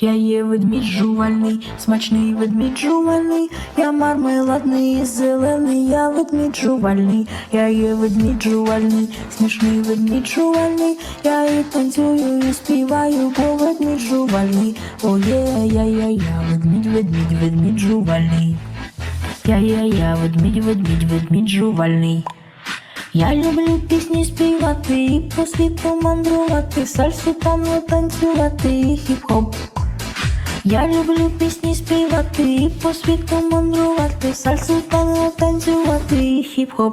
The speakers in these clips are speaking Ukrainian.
Я є ведмідь жувальний, смачний ведмідь жувальний, я мармеладний, зелений, я ведмідь жувальний, я є ведмідь жувальний, смішний ведмідь жувальний, я і танцюю, і співаю, бо ведмідь жувальний, о є, я, я, я, ведмідь, ведмідь, ведмідь жувальний. Я, я, я, ведмідь, ведмідь, ведмідь жувальний. Я люблю пісні співати і по світу мандрувати, сальсу танго танцювати і хіп-хоп. Я люблю пісні співати і по світу мандрувати, сальсу танго танцювати і хіп-хоп.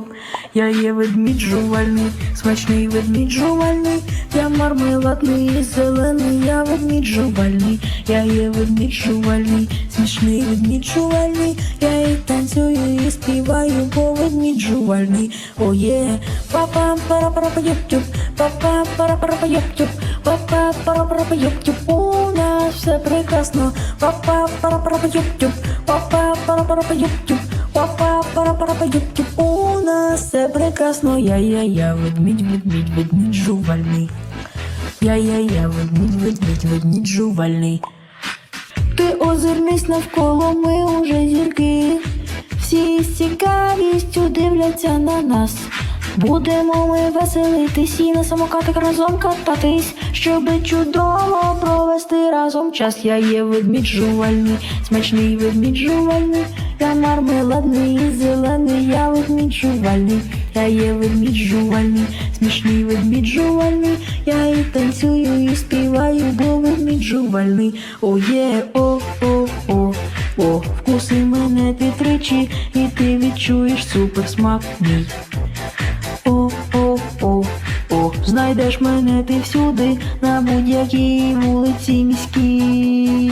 Я є ведмідь жувальний, смачний ведмідь жувальний, я мармеладний, зелений, я ведмідь жувальний, я є ведмідь жувальний, смішний ведмідь жувальний, я і танцюю, і співаю, бо ведмідь жувальний. О є, папа пара пара па юп папа пара пара па юп папа пара пара па юп у нас все прекрасно, папа пара пара па юп папа пара пара па юп папа пара пара па юп у нас все прекрасно, я я я ведмідь, ведмідь, ведмідь жувальний. Я я я ведмідь, ведмідь, ведмідь жувальний. Ти озирнись навколо, ми уже зірки. Всі з цікавістю дивляться на нас. Будемо ми веселитись і на самокатах разом кататись, щоби чудово провести разом час. Я є ведмідь жувальний, смачний ведмідь жувальний, я мармеладний, зелений, я ведмідь жувальний, я є ведмідь жувальний, смішний ведмідь жувальний, я і танцюю, і співаю, бо ведмідь жувальний. О є, о, о, о, о, вкуси мене ти тричі, і ти відчуєш суперсмак мій. Знайдеш мене ти всюди, на будь-якій вулиці міській.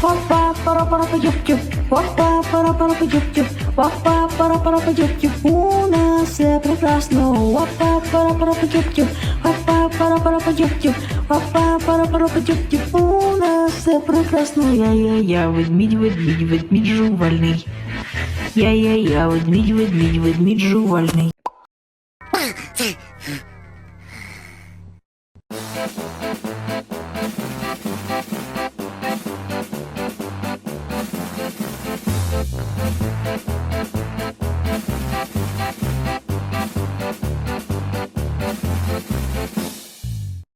Папа пара пара па юп юп папа пара пара па юп юп папа пара пара па юп юп у нас все прекрасно папа пара пара юп папа пара пара па юп юп папа пара пара юп у нас все прекрасно я я я ведмідь ведмідь ведмідь жувальний я я я ведмідь ведмідь ведмідь жувальний Thank you.